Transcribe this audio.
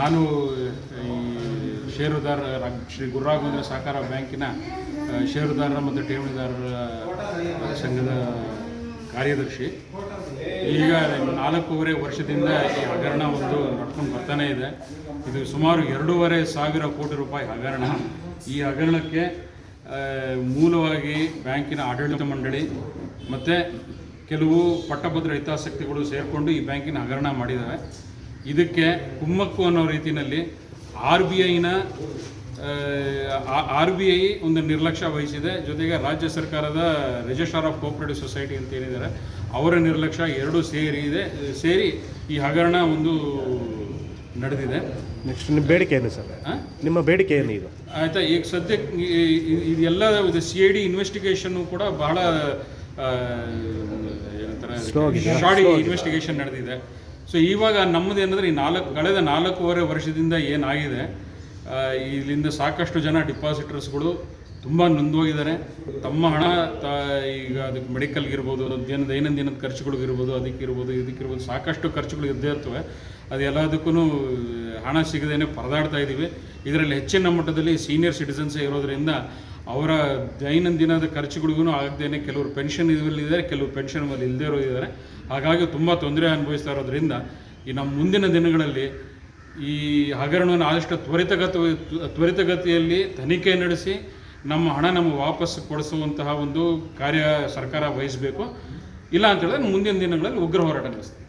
ನಾನು, ಈ ಷೇರುದಾರ ಶ್ರೀ ಗುರುರಾಘವೇಂದ್ರ ಸಹಕಾರ ಬ್ಯಾಂಕಿನ ಷೇರುದಾರರ ಮತ್ತು ಠೇವಣಿದಾರರ ಸಂಘದ ಕಾರ್ಯದರ್ಶಿ. ಈಗ ನಾಲ್ಕೂವರೆ ವರ್ಷದಿಂದ ಈ ಹಗರಣ ಒಂದು ನಡ್ಕೊಂಡು ಬರ್ತಾನೆ ಇದೆ. ಇದು ಸುಮಾರು ಎರಡೂವರೆ ಸಾವಿರ ಕೋಟಿ ರೂಪಾಯಿ ಹಗರಣ. ಈ ಹಗರಣಕ್ಕೆ ಮೂಲವಾಗಿ ಬ್ಯಾಂಕಿನ ಆಡಳಿತ ಮಂಡಳಿ ಮತ್ತು ಕೆಲವು ಪಟ್ಟಭದ್ರ ಹಿತಾಸಕ್ತಿಗಳು ಸೇರಿಕೊಂಡು ಈ ಬ್ಯಾಂಕಿನ ಹಗರಣ ಮಾಡಿದ್ದಾವೆ ಇದಕ್ಕೆ ಕುಮ್ಮಕ್ಕು ಅನ್ನೋ ರೀತಿಯಲ್ಲಿ ಆರ್ ಬಿ ಐನ ಆರ್ ಬಿ ಐ ಒಂದು ನಿರ್ಲಕ್ಷ್ಯ ವಹಿಸಿದೆ. ಜೊತೆಗೆ ರಾಜ್ಯ ಸರ್ಕಾರದ ರಿಜಿಸ್ಟ್ರಾರ್ ಆಫ್ ಕೋಆಪರೇಟಿವ್ ಸೊಸೈಟಿ ಅಂತ ಏನಿದ್ದಾರೆ ಅವರ ನಿರ್ಲಕ್ಷ್ಯ ಎರಡೂ ಸೇರಿ ಇದೆ ಸೇರಿ ಈ ಹಗರಣ ಒಂದು ನಡೆದಿದೆ. ನೆಕ್ಸ್ಟ್ ನಿಮ್ಮ ಬೇಡಿಕೆ ಏನು ಸರ್? ನಿಮ್ಮ ಬೇಡಿಕೆ ಏನು ಇದು ಆಯ್ತಾ ಈಗ ಸದ್ಯಕ್ಕೆ ಇದೆಲ್ಲ ಇದು ಸಿ ಐ ಡಿ ಇನ್ವೆಸ್ಟಿಗೇಷನ್ನು ಕೂಡ ಬಹಳ ಏನಂತಾರೆ ಶಾಡಿ ಇನ್ವೆಸ್ಟಿಗೇಷನ್ ನಡೆದಿದೆ. ಸೊ ಇವಾಗ ನಮ್ಮದು ಏನಂದ್ರೆ ಈ ನಾಲ್ಕು, ಕಳೆದ ನಾಲ್ಕೂವರೆ ವರ್ಷದಿಂದ ಏನಾಗಿದೆ ಇಲ್ಲಿಂದ ಸಾಕಷ್ಟು ಜನ ಡಿಪಾಸಿಟರ್ಸ್ಗಳು ತುಂಬ ನೊಂದೋಗಿದ್ದಾರೆ. ತಮ್ಮ ಹಣ ತ, ಈಗ ಅದಕ್ಕೆ ಮೆಡಿಕಲ್ಗಿರ್ಬೋದು ದಿನ ದೈನಂದಿನದ ಖರ್ಚುಗಳಿಗಿರ್ಬೋದು ಅದಕ್ಕಿರ್ಬೋದು ಇದಕ್ಕಿರ್ಬೋದು ಸಾಕಷ್ಟು ಖರ್ಚುಗಳು ಇದ್ದೇ ಇರ್ತವೆ. ಅದೆಲ್ಲದಕ್ಕೂ ಹಣ ಸಿಗದೇನೆ ಪರದಾಡ್ತಾ ಇದ್ದೀವಿ. ಇದರಲ್ಲಿ ಹೆಚ್ಚಿನ ಮಟ್ಟದಲ್ಲಿ ಸೀನಿಯರ್ ಸಿಟಿಸನ್ಸೇ ಇರೋದರಿಂದ ಅವರ ದೈನಂದಿನದ ಖರ್ಚುಗಳಿಗೂ ಆಗದೇನೆ ಕೆಲವರು ಪೆನ್ಷನ್ ಇದರಲ್ಲಿದ್ದಾರೆ, ಕೆಲವರು ಪೆನ್ಷನ್ ಮೇಲೆ ಇಲ್ಲದೇ ಇರೋದಿದ್ದಾರೆ ಹಾಗಾಗಿ ತುಂಬ ತೊಂದರೆ ಅನುಭವಿಸ್ತಾ ಇರೋದ್ರಿಂದ ಈ ನಮ್ಮ ಮುಂದಿನ ದಿನಗಳಲ್ಲಿ ಈ ಹಗರಣವನ್ನು ಆದಷ್ಟು ತ್ವರಿತಗತ ತ್ವರಿತಗತಿಯಲ್ಲಿ ತನಿಖೆ ನಡೆಸಿ ನಮ್ಮ ಹಣ ನಮಗೆ ವಾಪಸ್ ಕೊಡಿಸುವಂತಹ ಒಂದು ಕಾರ್ಯ ಸರ್ಕಾರ ವಹಿಸಬೇಕು. ಇಲ್ಲ ಅಂತೇಳಿದ್ರೆ ಮುಂದಿನ ದಿನಗಳಲ್ಲಿ ಉಗ್ರ ಹೋರಾಟ ನಡೆಸ್ತೀವಿ.